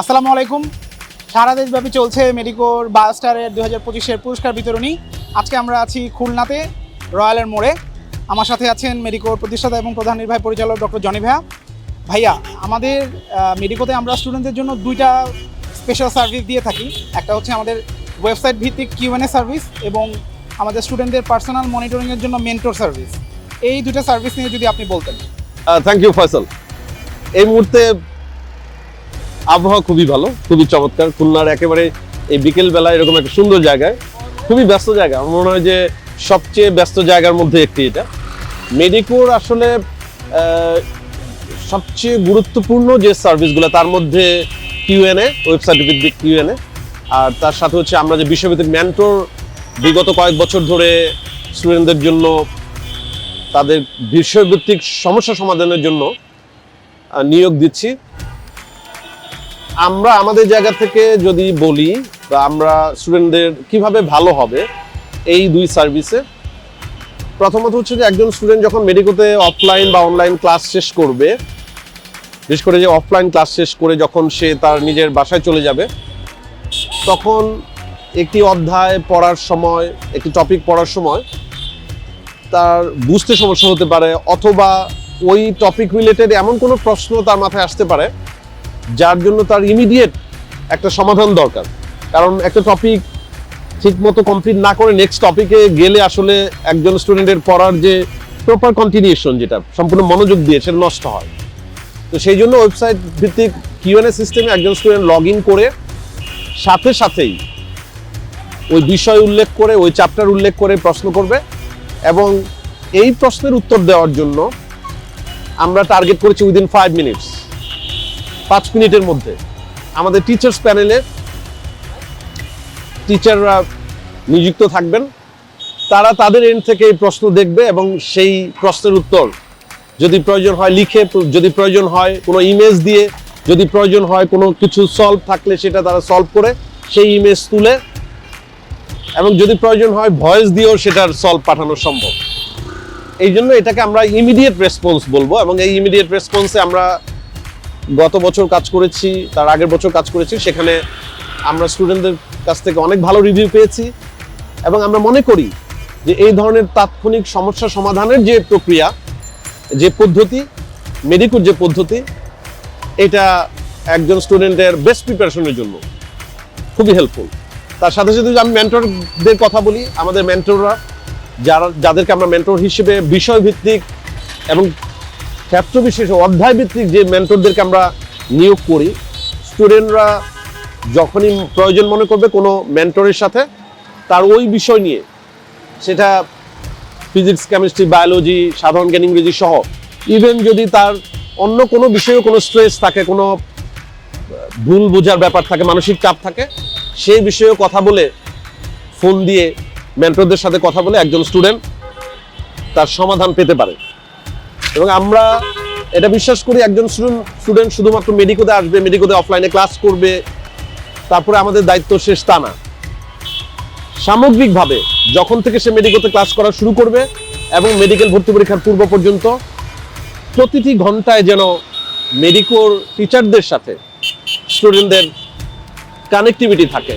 আসসালামু আলাইকুম। সারা দেশব্যাপী চলছে মেডিকোর বায়োস্টারের দু হাজার পঁচিশের পুরস্কার বিতরণী। আজকে আমরা আছি খুলনাতে, রয়্যালের মোড়ে। আমার সাথে আছেন মেডিকোর প্রতিষ্ঠাতা এবং প্রধান নির্বাহী পরিচালক ডক্টর জনি ভাইয়া। ভাইয়া, আমাদের মেডিকোতে আমরা স্টুডেন্টদের জন্য দুইটা স্পেশাল সার্ভিস দিয়ে থাকি। একটা হচ্ছে আমাদের ওয়েবসাইট ভিত্তিক কিউএনএ সার্ভিস এবং আমাদের স্টুডেন্টদের পার্সোনাল মনিটরিংয়ের জন্য মেন্টর সার্ভিস এই দুটো সার্ভিস নিয়ে যদি আপনি বলতেন। থ্যাংক ইউ ফয়সাল এই মুহূর্তে আবহাওয়া খুবই ভালো, খুবই চমৎকার। খুলনার একেবারে এই বিকেল বেলা এরকম একটা সুন্দর জায়গায়, খুবই ব্যস্ত জায়গা। আমার মনে হয় যে সবচেয়ে ব্যস্ত জায়গার মধ্যে একটি এটা। মেডিকোর আসলে সবচেয়ে গুরুত্বপূর্ণ যে সার্ভিসগুলো তার মধ্যে কিউএনএ ওয়েবসাইট ভিত্তিক কিউএনএ আর তার সাথে হচ্ছে আমরা যে বিশ্বভিত্তিক ম্যান্টোর বিগত কয়েক বছর ধরে স্টুডেন্টদের জন্য, তাদের বিষয়ভিত্তিক সমস্যা সমাধানের জন্য নিয়োগ দিচ্ছি। আমরা আমাদের জায়গা থেকে যদি বলি, বা আমরা স্টুডেন্টদের কীভাবে ভালো হবে, এই দুই সার্ভিসে প্রথমত হচ্ছে যে একজন স্টুডেন্ট যখন মেডিকোতে অফলাইন বা অনলাইন ক্লাস শেষ করবে, বিশেষ করে যে অফলাইন ক্লাস শেষ করে যখন সে তার নিজের বাসায় চলে যাবে, তখন একটি অধ্যায় পড়ার সময়, একটি টপিক পড়ার সময় তার বুঝতে সমস্যা হতে পারে, অথবা ওই টপিক রিলেটেড এমন কোনো প্রশ্ন তার মাথায় আসতে পারে যার জন্য তার ইমিডিয়েট একটা সমাধান দরকার। কারণ একটা টপিক ঠিক মতো কমপ্লিট না করে নেক্সট টপিকে গেলে আসলে একজন স্টুডেন্টের পড়ার যে প্রপার কন্টিনিউশন যেটা সম্পূর্ণ মনোযোগ দিয়ে সেটা নষ্ট হয়। তো সেই জন্য ওয়েবসাইট ভিত্তিক কিউএনএ সিস্টেমে একজন স্টুডেন্ট লগ ইন করে সাথে সাথেই ওই বিষয় উল্লেখ করে, ওই চ্যাপ্টার উল্লেখ করে প্রশ্ন করবে এবং এই প্রশ্নের উত্তর দেওয়ার জন্য আমরা টার্গেট করেছি উইদিন ফাইভ মিনিটস পাঁচ মিনিটের মধ্যে। আমাদের টিচার্স প্যানেলে টিচাররা নিযুক্ত থাকবেন। তারা তাদের এন্ড থেকে এই প্রশ্ন দেখবে এবং সেই প্রশ্নের উত্তর যদি প্রয়োজন হয় লিখে, যদি প্রয়োজন হয় কোনো ইমেজ দিয়ে, যদি প্রয়োজন হয় কোনো কিছু সলভ থাকলে সেটা তারা সলভ করে সেই ইমেজ তুলে এবং যদি প্রয়োজন হয় ভয়েস দিয়েও সেটার সলভ পাঠানো সম্ভব। এই জন্য এটাকে আমরা ইমিডিয়েট রেসপন্স বলব এবং এই ইমিডিয়েট রেসপন্সে আমরা গত বছর কাজ করেছি, তার আগের বছর কাজ করেছি, সেখানে আমরা স্টুডেন্টদের কাছ থেকে অনেক ভালো রিভিউ পেয়েছি এবং আমরা মনে করি যে এই ধরনের তাৎক্ষণিক সমস্যা সমাধানের যে প্রক্রিয়া, যে পদ্ধতি মেডিকুর যে পদ্ধতি, এটা একজন স্টুডেন্টের বেস্ট প্রিপারেশনের জন্য খুবই হেল্পফুল তার সাথে সাথে আমি মেন্টরদের কথা বলি, আমাদের মেন্টররা যারা, যাদেরকে আমরা মেন্টর হিসেবে বিষয়ভিত্তিক এবং ক্ষেত্র বিশেষ অধ্যায় ভিত্তিক যে মেন্টরদেরকে আমরা নিয়োগ করি স্টুডেন্টরা যখনই প্রয়োজন মনে করবে কোনো মেন্টরের সাথে, তার ওই বিষয় নিয়ে, সেটা ফিজিক্স কেমিস্ট্রি বায়োলজি সাধারণ জ্ঞান, ইংরেজি সহ ইভেন যদি তার অন্য কোনো বিষয়েও কোনো স্ট্রেস থাকে, কোনো ভুল বোঝার ব্যাপার থাকে, মানসিক চাপ থাকে, সেই বিষয়েও কথা বলে ফোন দিয়ে মেন্টরদের সাথে কথা বলে একজন স্টুডেন্ট তার সমাধান পেতে পারে। এবং আমরা এটা বিশ্বাস করি একজন স্টুডেন্ট শুধুমাত্র মেডিকোতে আসবে মেডিকোতে অফলাইনে ক্লাস করবে। তারপরে আমাদের দায়িত্ব শেষ তা না। সামগ্রিকভাবে যখন থেকে সে মেডিকোতে ক্লাস করা শুরু করবে এবং মেডিকেল ভর্তি পরীক্ষার পূর্ব পর্যন্ত, প্রতিটি ঘন্টায় যেন মেডিকোর টিচারদের সাথে স্টুডেন্টদের কানেক্টিভিটি থাকে।